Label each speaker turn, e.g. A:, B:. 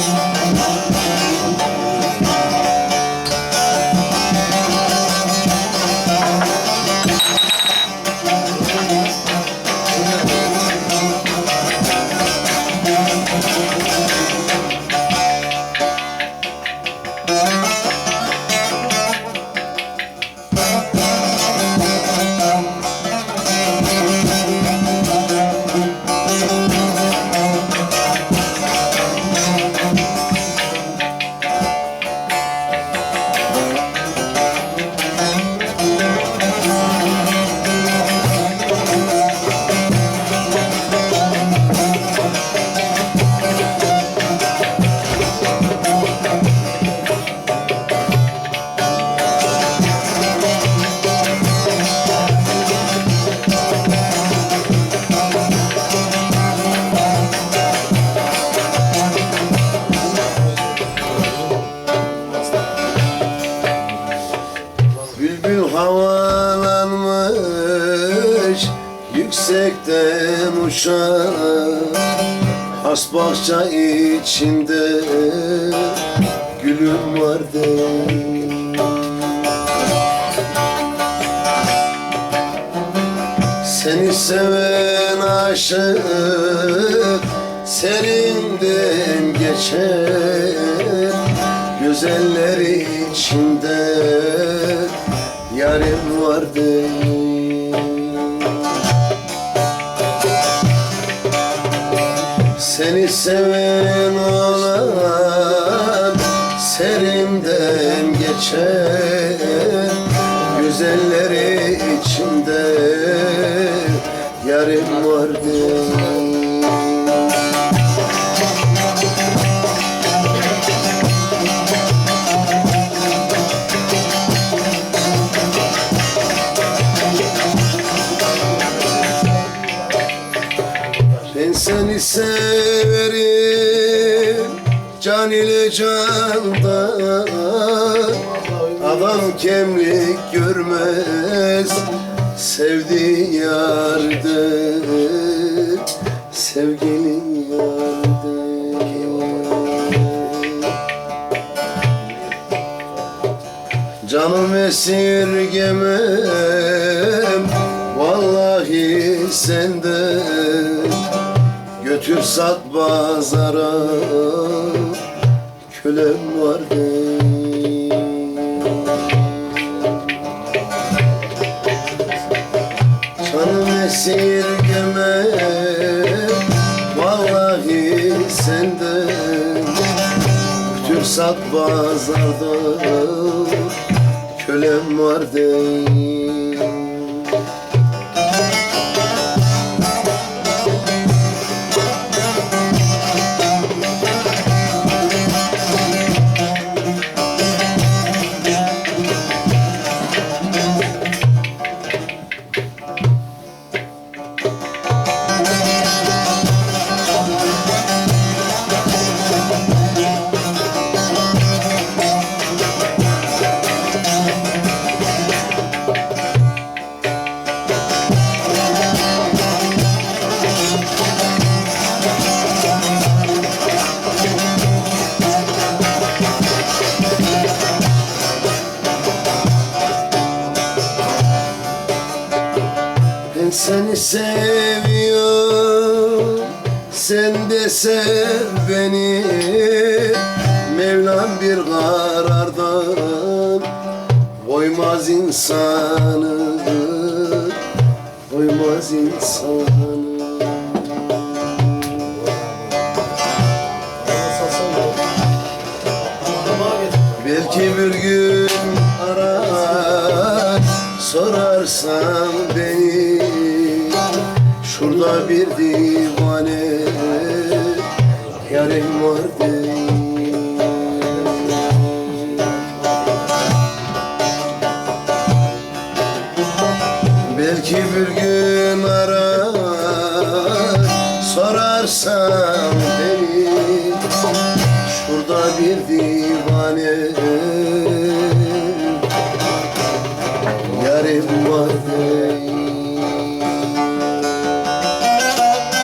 A: Thank you. Havalanmış Yüksekten uçar Has bahçe içinde Gülüm vardı Seni seven aşık Serinden geçer Güzeller içinde Yarim vardı. Seni seven olan Serimden geçer. Güzelleri içinde Yarim vardı seni severim Can ile candan. Adam kemlik görmez Sevdiği yardır. Sevgilin yardır. Canım esirgemem Vallahi Götür sat pazara Kölem vardı Canım esirgemem Vallahi senden. Götür sat pazarda Kölem vardı Ben seni seviyorum. Sen de sev beni. Mevlam bir karardan Koymaz insanı. Koymaz insanı. Belki bir gün arar sorarsan beni Şurada bir divane yarim vardı. Belki bir gün arar sorarsan beni Şurada bir divane